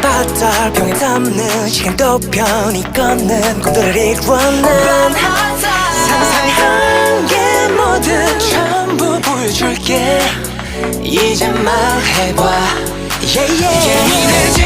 바닥 병에 담는 시간도 편히 걷는 꿈들을 일궈낸 상상한 게 모두 전부 보여줄게. 이제 말해봐. Yeah, yeah. 예민해지